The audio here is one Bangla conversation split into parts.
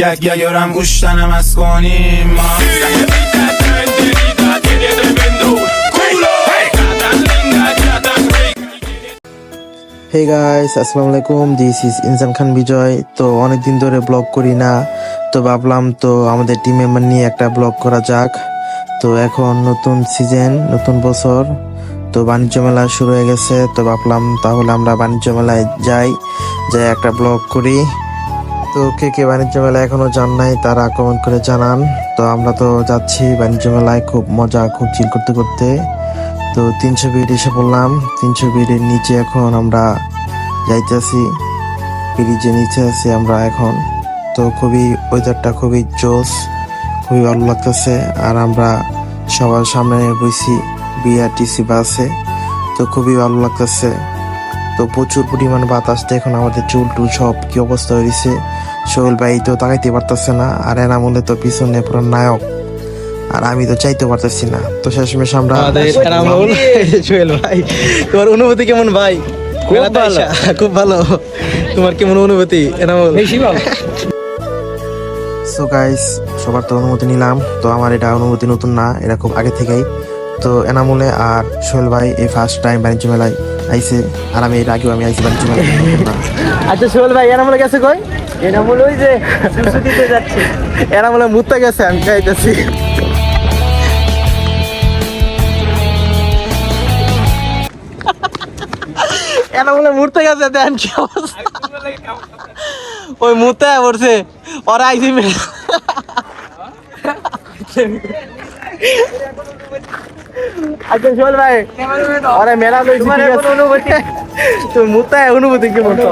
Jak ja joram usztanem a hey guys আসসালামু আলাইকুম দিস ইজ ইনসান খান বিজয় তো অনেক ধরে ব্লগ করি না। তো ভাবলাম, তো আমাদের টিম মেম্বার নিয়ে একটা ব্লগ করা যাক। তো এখন নতুন সিজন নতুন বছর। তো বাণিজ্য মেলা শুরু হয়ে গেছে। তো ভাবলাম, তাহলে আমরা বাণিজ্য মেলায় যাই যাই একটা ব্লগ করি। তো কে কে বাণিজ্য মেলায় এখনও যান নাই তারা কমেন্ট করে জানান। তো আমরা তো যাচ্ছি বাণিজ্য মেলায় খুব মজা, খুব চিল করতে করতে। তো তিনশো বিট এসে পড়লাম। তিনশো বিটের নিচে এখন আমরা যাইতেছি। ব্রিজের নিচে আছি আমরা এখন। তো খুবই ওয়েদারটা খুবই জোস খুবই ভালো লাগতেছে। আর আমরা সবার সামনে বইছি বিআরটিসি বাসে তো খুবই ভালো লাগতেছে। তো প্রচুর পরিমাণ বাতাস এখন আমাদের চুল টুল সব কি অবস্থা হয়েছে সোহেল ভাই তো তাকাইতে পারতেছে না আর এনামলে তো পিছনে পুরো নায়ক। আর আমি তো চাইতে পারতেছি না। তো শেষমেশ আমরা সোহেল ভাই তোমার অনুভূতি কেমন ভাই? খুব ভালো। তোমার কেমন অনুভূতি এনামুল? বেশি ভালো। সো গাইস সবার তো অনুমতি নিলাম। তো আমার এটা অনুমতি নতুন না এটা খুব আগে থেকেই। তো এনামুলে আর সোহেল ভাই এই ফার্স্ট টাইম বাণিজ্য মেলায় আইছে আর আমি এর আগেও আমি আইছি বাণিজ্য মেলায় আচ্ছা সোহেল ভাই এনামুলে গেছে কই? এনামুল ওই যে দিতে যাচ্ছে। এনামুলে মুত্তা গেছে আমি খাইতেছি। এনামুলে মুড়তে গেছে দেন কি অবস্থা? ওই মুতে পড়ছে ওরা আইসি মেলা আচ্ছা ভাই। আরে মেলা অনুভূতি মুতায় অনুভূতি কি বলতো?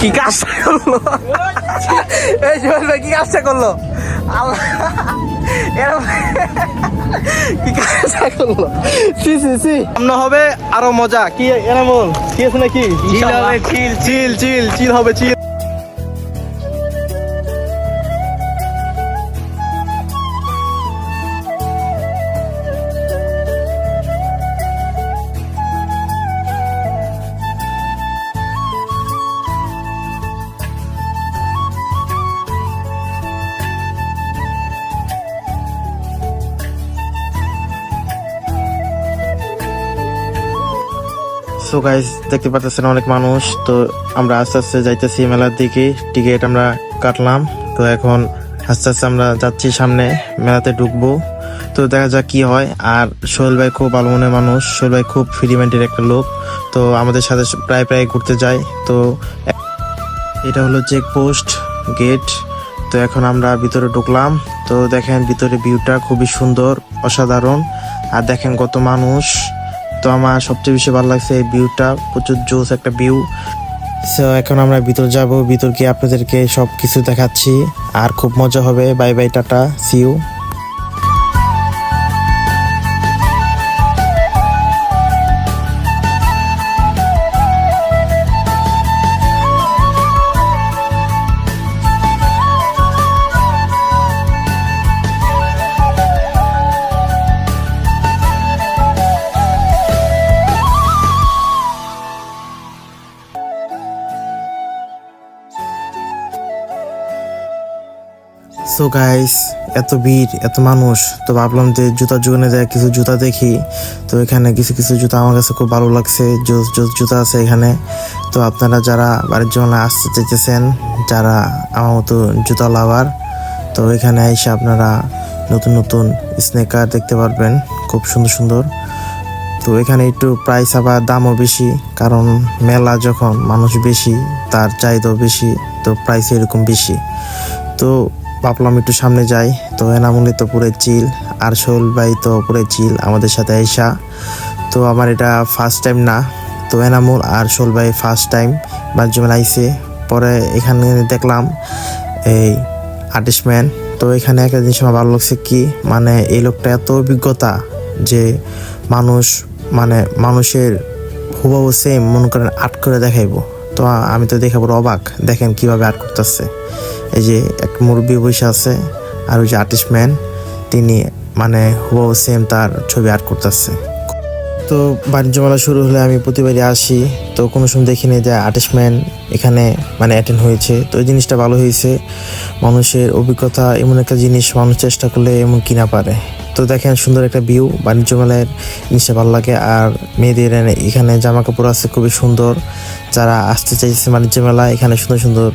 কি কাজটা করল? এই ভাই কি কাজটা করল? আল্লাহ। এরম। কি কাজটা করল? সি সি সি। সামনে হবে আরও মজা। কি এনামল? কি আছে নাকি? চিল হবে চিল চিল চিল চিল হবে চিল। সো গাইস দেখতে পাচ্ছেন অনেক মানুষ। তো আমরা আস্তে আস্তে যাইতেছি মেলার দিকে। টিকিট আমরা কাটলাম। তো এখন আস্তে আস্তে আমরা যাচ্ছি সামনে মেলাতে ঢুকবো। তো দেখা যাক কি হয়। আর সোহেল ভাই খুব ভালো মনের মানুষ। সোহেল ভাই খুব ফ্রি একটা লোক। তো আমাদের সাথে প্রায় প্রায় ঘুরতে যায়। তো এটা হলো চেক পোস্ট গেট তো এখন আমরা ভিতরে ঢুকলাম। তো দেখেন ভিতরে ভিউটা খুবই সুন্দর, অসাধারণ। আর দেখেন কত মানুষ। তো আমার সবচেয়ে বেশি ভালো লাগছে এই ভিউটা প্রচুর জোস একটা ভিউ সো এখন আমরা ভিতর যাব। ভিতর গিয়ে আপনাদেরকে সব কিছু দেখাচ্ছি। আর খুব মজা হবে। Bye bye tata. See you so guys এত ভিড়, এত মানুষ, তো ভাবলাম যে জুতার দোকানে যায় কিছু জুতা দেখি। তো এখানে কিছু কিছু জুতা আমার কাছে খুব ভালো লাগছে জুতা আছে এখানে। তো আপনারা যারা বাড়ির জন্য আসতে চাইতেছেন, যারা আমার মতো জুতা লাভার তো এখানে এসে আপনারা নতুন নতুন স্নেকার দেখতে পারবেন, খুব সুন্দর সুন্দর। তো এখানে একটু প্রাইস আবার দামও বেশি, কারণ মেলা যখন মানুষ বেশি, তার চাহিদাও বেশি, তো প্রাইস এরকম বেশি। তো ভাবলাম একটু সামনে যাই। তো এনামুলি তো পুরো চিল, আর সোহেল ভাই তো পুরে চিল, আমাদের সাথে আইসা। তো আমার এটা ফার্স্ট টাইম না। তো এনামুল আর সোহেল ভাই ফার্স্ট টাইম বাণিজ্যমেলা আইসে। পরে এখানে দেখলাম এই আর্টিস্টম্যান তো এখানে একটা জিনিস আমার ভালো লাগছে কি মানে এই লোকটা এত অভিজ্ঞতা যে মানুষ মানে মানুষের হুবাহু সেম মনে করেন আর্ট করে দেখাইবো। তো আমি তো দেখে বড় অবাক। দেখেন কীভাবে আর্ট করতেছে। এই যে এক মুরব্বী বসে আছে, আর ওই যে আর্টিস্ট ম্যান তিনি মানে হুবাহু সেম তার ছবি আর্ট করতেছে। তো বাণিজ্য মেলা শুরু হলে আমি প্রতিবারই আসি। তো কোনো সময় দেখিনি যে আর্টিস্টম্যান এখানে মানে অ্যাটেন্ড হয়েছে। তো এই জিনিসটা ভালো হয়েছে। মানুষের অভিজ্ঞতা এমন একটা জিনিস, মানুষ চেষ্টা করলে এমন কিনা পারে। তো দেখেন সুন্দর একটা ভিউ বাণিজ্য মেলার জিনিসটা ভালো লাগে। আর মেয়েদের এখানে জামা কাপড় আছে, খুবই সুন্দর। যারা আসতে চাইছে বাণিজ্য মেলায়, এখানে সুন্দর সুন্দর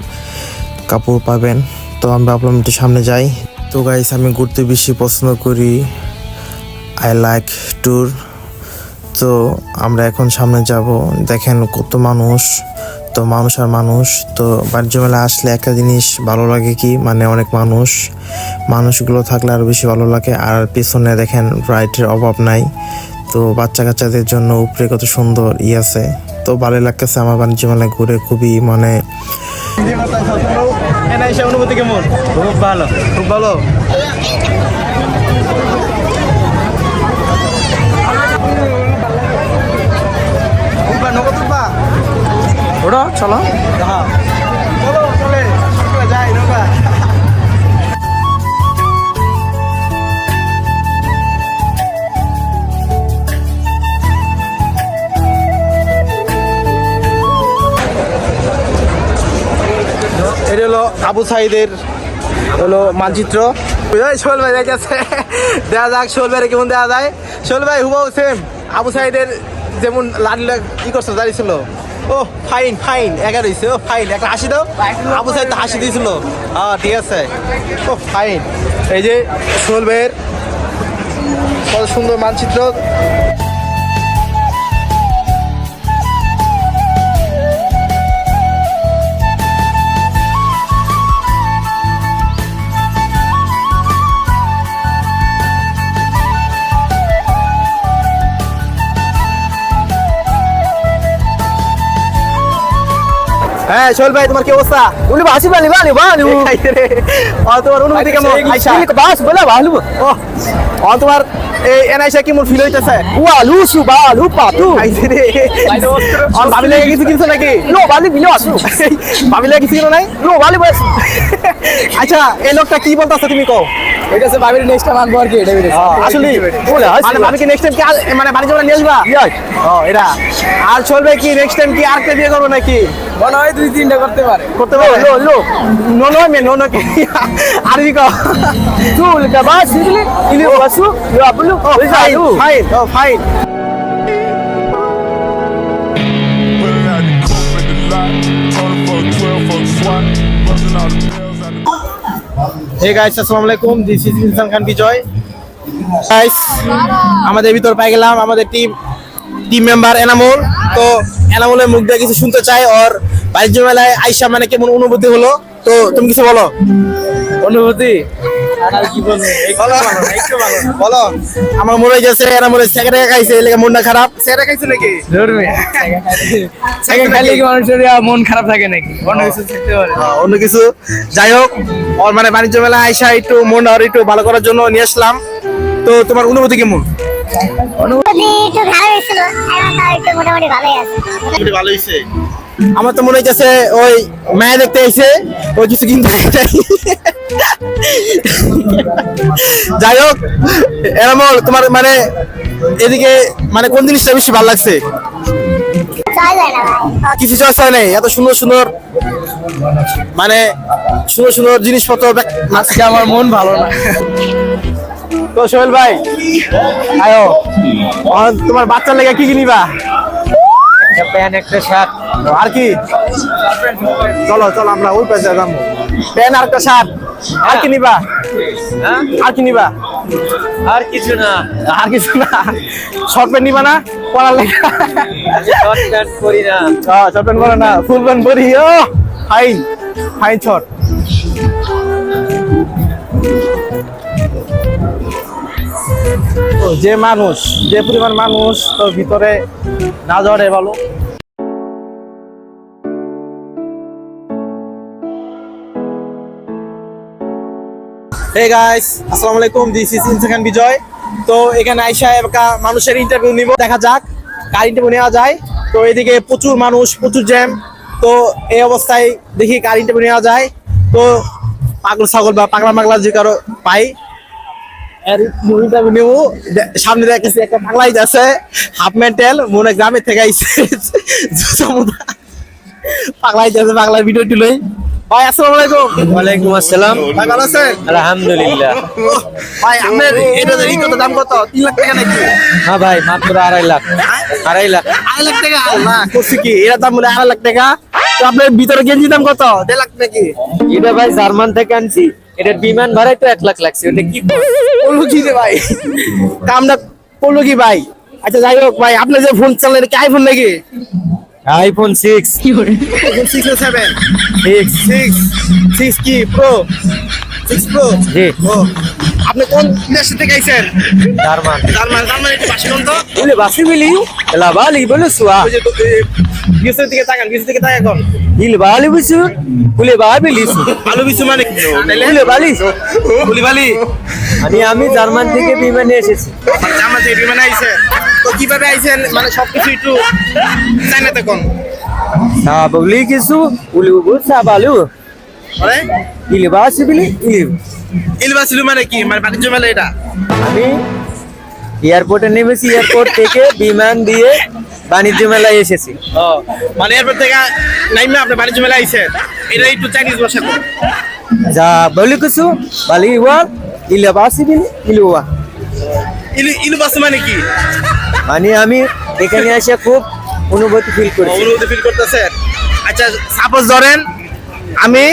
কাপড় পাবেন। তো আমরা ভাবলাম একটু সামনে যাই। তো গাইস আমি ঘুরতে বেশি পছন্দ করি আই লাইক ট্যুর তো আমরা এখন সামনে যাব। দেখেন কত মানুষ। তো মানুষ আর মানুষ তো বাণিজ্য মেলা আসলে একটা জিনিস ভালো লাগে কি? মানে অনেক মানুষ মানুষগুলো থাকলে আরও বেশি ভালো লাগে। আর পেছনে দেখেন রাইটের অভাব নাই। তো বাচ্চা কাচ্চাদের জন্য উপরে কত সুন্দর ই আছে। তো ভালো লাগতেছে আমার বাণিজ্য মেলায় ঘুরে খুবই মানে অনুভূতি কেমন? খুব ভালো খুব ভালো। ওটা চলো। যাই নৌকা এটা হলো আবু সাইদের, হলো মানচিত্র। শোল ভাই দেখেছে দেখা যাক, শোল ভাই কেমন দেখা যায়। শোল ভাই হুবাও সেম আবু সাইদের যেমন লাডলে কি করছে দাঁড়িয়েছিল ও, ফাইন ফাইন, এগারো হয়েছে ও, ফাইন একটা হাসি দাও। আবু সাহেব তো হাসি দিয়েছিল। হ্যাঁ ঠিক আছে। ও, ফাইন। এই যে শোল ভাইয়ের কত সুন্দর মানচিত্র। হ্যাঁ শোল ভাই তোমার কি অবস্থা? উনি বাসি বালি বালি বালি। আর তোমার অনুভূতি কেমন? আচ্ছা বাস বলে বালু ও আর তোমার এই এনআইসা কেমন ফিল হইতেছে? ওয়া লুসু বালু পাতু। আইছে রে। আর ভাবি লাগে কিছু কিনছো নাকি? লো বালি বিলো আসু। ভাবি লাগে কিছু কিনো নাই? লো বালি বাস আচ্ছা এই লোকটা কি বলতাছে তুমি কও? এটা সে বাবির নেক্সট টাইম আনব আর কি এটা আসলে বলে মানে ভাবি কি নেক্সট টাইম কি মানে বাড়ি যাবে নিয়ে আসবা? ও এটা। আর চলবে কি নেক্সট টাইম কি আর কে বিয়ে করব নাকি? মনে হয় দুই তিনটা করতে পারে। করতে পারবে লো লো। নো নো মে নো নো কি আরবি কও? তুল কা বাস ইলি ইলি বাসু ইউ আপলু ও fine fine O fine Pulling out the coupe at the lot. Told him for a 12 for swat. Busting all out the hey guys আসসালামু আলাইকুম দিস ইজ ইনসান খান বিজয় গাইস আমাদের ভিতর পাই গেলাম, আমাদের টিম টিম মেম্বার এনামুল তো এনামুলের মুখ দিয়ে কিছু শুনতে চাই ওর বাণিজ্য মেলায় আইসা মানে কেমন অনুভূতি হলো? তো তুমি কিছু বলো। অনুভূতি? বলো। আমার মনে হয়েছে এনামুলের সেকেন্ড খাইছে এলাকা মনটা খারাপ। সেকেন্ড খাইছে নাকি? ধরবে। সেকেন্ড খাইলে কি মানুষের মন খারাপ থাকে নাকি? অন্য কিছু থাকতে পারে। অন্য কিছু। যাই হোক ওর মানে বাণিজ্য মেলা আইসা একটু মন আর একটু ভালো করার জন্য নিয়ে আসলাম। তো তোমার অনুভূতি কেমন? যদি একটু ভালো হয়েছিল এখন তো একটু মোটামুটি ভালোই আছে। মোটামুটি ভালো হয়েছে। আমার তো মনে হইতেছে ওই মায়া দেখতে আইছে ওই কিছু কিনতে। যাই হোক এরামল তোমার মানে এদিকে মানে কোন জিনিসটা বেশি ভালো লাগছে? কিছু চয়েস হয় নাই এত সুন্দর সুন্দর মানে সুন্দর সুন্দর জিনিসপত্র আজকে আমার মন ভালো না। তো সোহেল ভাই আয়ো তোমার বাচ্চার লেগে কি কিনিবা একটা প্যান্ট একটা শার্ট। আর কি? চলো চলো আমরা ওই পাশে যাব। প্যান আর একটা শার্ট। আর কি নিবা? আর কি নিবা? আর কিছু না। আর কিছু না। শর্ট প্যান্ট নিবা না? পড়ার লেগে। শর্ট প্যান্ট পরি না। শর্ট প্যান্ট পরে না। ফুল প্যান্ট পরি। ও ফাইন। Fine short. যে মানুষ যে পরিমাণ মানুষ তোর ভিতরে না ঝরে ভালো। হে গাইস আলাইকুম বিজয় তো এখানে আইসা মানুষের ইন্টারভিউ নিব, দেখা যাক যায়। তো এদিকে প্রচুর মানুষ, প্রচুর তো এই অবস্থায় দেখি যায়। তো পাগল ছাগল বা পাগলা যে পাই সামনে একটা বাংলাই আছে হাফ থেকে আইছে। পাগলাই আছে বাংলার ভিডিও টিলই ভাই আসসালামু আলাইকুম। ওয়ালাইকুম আসসালাম। ভাই ভালো আছেন? আলহামদুলিল্লাহ। ভাই আপনার এটা এই কত দাম কত? তিন লাখ টাকা নাকি? হ্যাঁ ভাই মাত্র আড়াই লাখ। আড়াই লাখ। আড়াই লাখ টাকা? না করছি কি? এর দাম বলে আড়াই লাখ টাকা? তো আপনার ভিতরে গেঞ্জি দাম কত? দেড় লাখ নাকি? এটা ভাই জার্মান থেকে আনছি। এটার বিমান ভাড়াই তো এক লাখ লাগছে। ওটা কি বলব কি রে ভাই? কামটা করল কি ভাই? আচ্ছা যাই হোক ভাই আপনি যে ফোন চালান এটা কি আইফোন নাকি? আইফোন সিক্স আইফোন সিক্স না সেভেন সিক্স সিক্স সিক্স কি? প্রো সিক্স প্রো জি। ও আপনি কোন দেশ থেকে আইছেন? জার্মান। জার্মান। জার্মান একটু পাশে কোন তো বলে বাসি মিলি এলা বালি বলে সুয়া। ওই যে গিয়েছের দিকে তাকান গিয়েছের দিকে তাকান হিল বালি বুঝু বলে বাবি লিসু। আলু বিছু মানে কি? তাইলে বলে। বালি বলি। বালি মানে আমি জার্মান থেকে বিমানে এসেছি। জার্মান থেকে বিমানে আইছে তো কীভাবে আইছেন? মানে সবকিছু একটু চাইনাতে কোন? সা বলি কিছু বলে বুঝা বালু আরে? হিল বাসি বিলি হিল ইলবাসিলু মানে কি? মানে বাণিজ্য মেলা এটা? আমি এয়ারপোর্টে নেমেছি এয়ারপোর্ট থেকে বিমান দিয়ে বাণিজ্য মেলায় এসেছি। ও মানে এরপর থেকে নাইমে আপনি বাণিজ্য মেলা আইছেন। এটা একটু চাইনিজ ভাষা যা বলি কিছু বালি ওয়াল ইলে বাসি বিলি ইলুয়া ইলু ইলবাসি মানে কি? মানে আমি এখানে এসে খুব অনুভূতি ফিল করি অনুভূতি ফিল করতেছেন আচ্ছা সাপোজ ধরেন আমি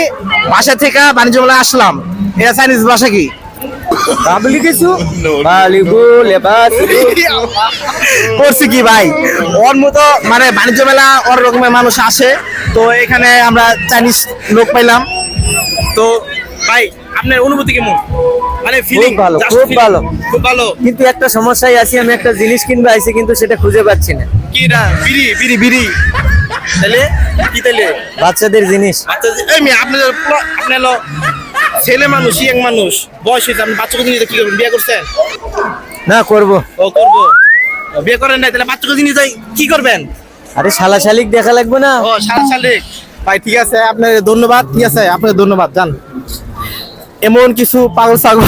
বাসা থেকে বাণিজ্য মেলা আসলাম। এটা চাইনিজ ভাষা কি? বাবলি কিছু করছি কি ভাই? ওর মতো মানে বাণিজ্য মেলা ওর রকমের মানুষ আসে। তো এখানে আমরা চাইনিজ লোক পাইলাম। তো ভাই আপনার অনুভূতি কেমন? মানে ফিলিং ভালো, খুব ভালো। খুব ভালো। কিন্তু একটা সমস্যায় আছি আমি একটা জিনিস কিনবে আইছি কিন্তু সেটা খুঁজে পাচ্ছি না। কি না বিড়ি বিড়ি বিড়ি। তাহলে কি তাহলে? বাচ্চাদের জিনিস। আচ্ছা এই মেয়ে আপনি তো হলো ছেলে মানুষ ইয়াং মানুষ বয়স হয়েছে আপনি বাচ্চাকে জিনিস কি করবেন? বিয়ে করছেন? না করব। ও করব। ও, বিয়ে করেন নাই তাহলে বাচ্চাকে জিনিস কি করবেন? আরে শালা শালিক দেখা লাগবে না। ও সারা সালে ভাই ঠিক আছে আপনার ধন্যবাদ ঠিক আছে আপনার ধন্যবাদ জান এমন কিছু পাগল ছাগল।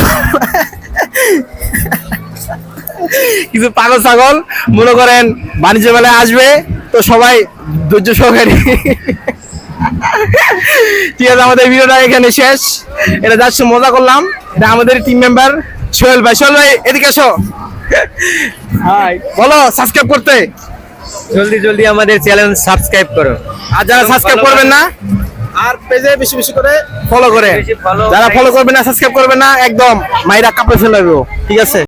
কিছু পাগল ছাগল মনে করেন বাণিজ্য মেলায় আসবে তো সবাই ধৈর্য সহকারী। ঠিক আছে আমাদের ভিডিওটা এখানে শেষ। এটা যাচ্ছে মজা করলাম। এটা আমাদের টিম মেম্বার সোহেল ভাই। সোহেল ভাই এদিকে এসো। হাই বলো সাবস্ক্রাইব করতে। জলদি জলদি আমাদের চ্যানেল সাবস্ক্রাইব করো। আর যারা সাবস্ক্রাইব করবেন না আর পেজে বেশি বেশি করে ফলো করে। বেশি যারা ফলো করবেন না সাবস্ক্রাইব করবেন না একদম মাইরা কাপড়ে ফেলে ঠিক আছে?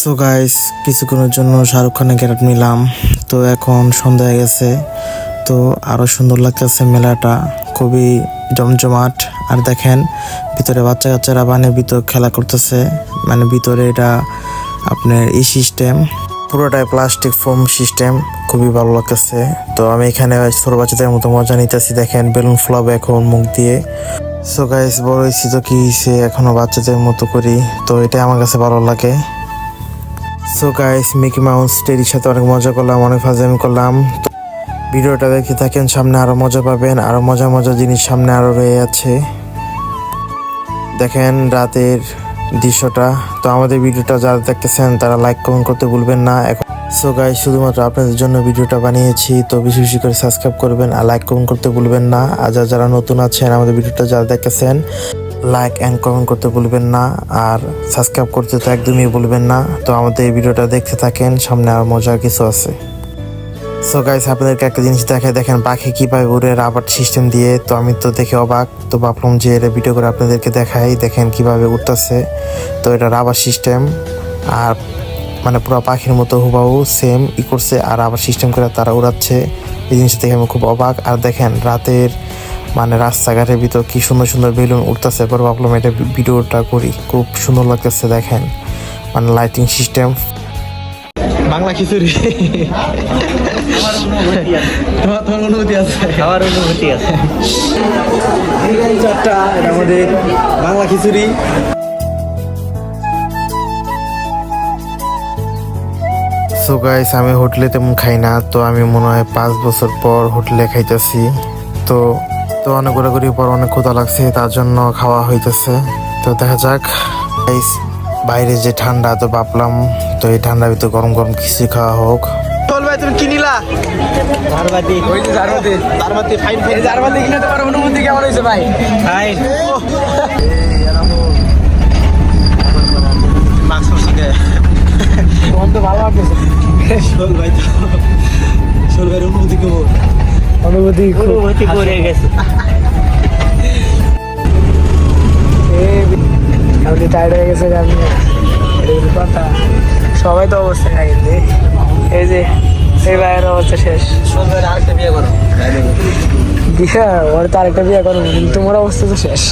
সো গাইস কিছুক্ষণের জন্য শাহরুখ খানের ক্যারেট নিলাম। তো এখন সন্ধ্যা হয়ে গেছে। তো আরও সুন্দর লাগতেছে মেলাটা। খুবই জমজমাট। আর দেখেন, ভিতরে বাচ্চা কাচ্চারা মানে ভিতর খেলা করতেছে। মানে ভিতরে এটা আপনার এই সিস্টেম পুরোটাই প্লাস্টিক ফোম সিস্টেম খুবই ভালো লাগতেছে। তো আমি এখানে ছোট বাচ্চাদের মতো মজা নিতেছি। দেখেন, বেলুন ফ্লাব এখন মুখ দিয়ে। সো গাইস বড় হয়েছি তো কি হয়েছে এখনও বাচ্চাদের মতো করি। তো এটা আমার কাছে ভালো লাগে। সো গাইস মিকি মাউস টেরির সাথে অনেক মজা করলাম, অনেক ফাজামি করলাম। ভিডিওটা দেখে থাকেন, সামনে আরও মজা পাবেন, আরও মজা মজা জিনিস সামনে আরও রয়ে আছে দেখেন রাতের দৃশ্যটা। তো আমাদের ভিডিওটা যারা দেখতেছেন, তারা লাইক কমেন্ট করতে ভুলবেন না। এখন সো গাইস শুধুমাত্র আপনাদের জন্য ভিডিওটা বানিয়েছি, তো বেশি বেশি করে সাবস্ক্রাইব করবেন আর লাইক কমেন্ট করতে ভুলবেন না। আর যারা যারা নতুন আছেন, আমাদের ভিডিওটা যারা দেখতেছেন লাইক অ্যান্ড কমেন্ট করতে ভুলবেন না। আর সাবস্ক্রাইব করতে তো একদমই ভুলবেন না। তো আমাদের এই ভিডিওটা দেখতে থাকেন, সামনে আর মজার কিছু আছে। সো গাইস আপনাদেরকে একটা জিনিস দেখায় দেখেন পাখি কীভাবে উড়ে রাবার সিস্টেম দিয়ে, তো আমি তো দেখে অবাক। তো ভাবলাম যে এটা ভিডিও করে আপনাদেরকে দেখাই, দেখেন কীভাবে উঠতেছে তো এটা রাবার সিস্টেম আর মানে পুরো পাখির মতো হুবাহু সেম ই করছে, আর আবার সিস্টেম করে তারা উড়াচ্ছে। এই জিনিসটা দেখে আমি খুব অবাক। আর দেখেন রাতের মানে রাস্তাঘাটের ভিতর কি সুন্দর সুন্দর বেলুন উঠতেছে পর ভাবলাম এটা ভিডিওটা করি, খুব সুন্দর লাগতেছে, দেখেন। মানে লাইটিং সিস্টেম বাংলা খিচুড়ি। তোমার তোমার অনুভূতি আছে? খাওয়ার অনুভূতি আছে। চারটা এটা আমাদের বাংলা খিচুড়ি। সো গাইস আমি হোটেলে তেমন খাই না তো আমি মনে হয় পাঁচ বছর পর হোটেলে খাইতেছি। তো তো অনেক ঘোরাঘুরি পর অনেক ক্ষুধা লাগছে তার জন্য খাওয়া হইতেছে। তো দেখা যাক। গাইস বাইরে যে ঠান্ডা তো ভাবলাম তো এই ঠান্ডার ভিতরে গরম গরম কিছু খাওয়া হোক। চল ভাই তুমি কি নিলা? ধারবাদি ওই যে জারবাতি জারবাতি ফাইন ফাইন জারবাতি কিনে তোমার অনুভূতি কেমন হয়েছে ভাই? বন্ধু ভালো লাগতেছে। অনুভূতি খুব অনুভূতি করে গেছে। আপনি টায়ার্ড হয়ে গেছে এটা কথা। সবাই তো অবস্থা নাই কিন্তু। এই যে, এই ভাইয়ের অবস্থা শেষ। বিয়ে বিয়ে ওর তো আরেকটা বিয়ে করুন কিন্তু তোমার অবস্থা তো শেষ।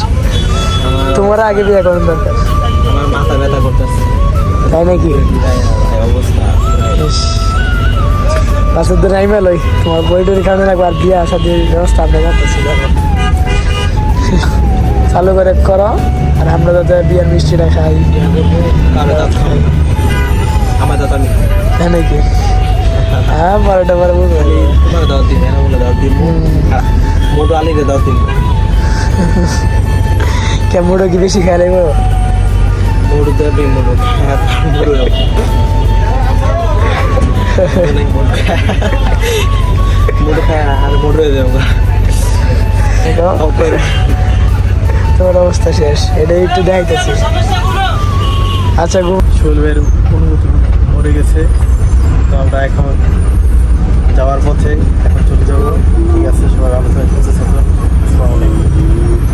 তোমার আগে বিয়ে করুন দরকার। আমার মাথা ব্যথা করতেছে তাই নাকি? অবস্থা বাসের দিন আইমে লই তোমার বই টই কারণে একবার বিয়ে আসা দিয়ে ব্যবস্থা চালু করে করো। আর আমরা যাতে বিয়ের মিষ্টিটা খাই। কারও দাঁত খাও আমার দাঁত আমি তাই নাকি? হ্যাঁ বারোটা বারো বুঝব তোমার দাঁত দিন এনা বলে দাঁত দিন। মোটো আলিরে দাঁত দিন। কেমন কি বেশি খাই লাগবো মোটো দেবে মোটো মোটো মোটো খায়? আর মোটো দেখো, তোমার অবস্থা শেষ? এটাই একটু দেখাইতেছি। আচ্ছা গো শৈলবের অনুভূতি মরে গেছে। তো আমরা এখন যাওয়ার পথে এখন চলে যাব। ঠিক আছে, সবাই আলোচনা করতে আসসালামু আলাইকুম।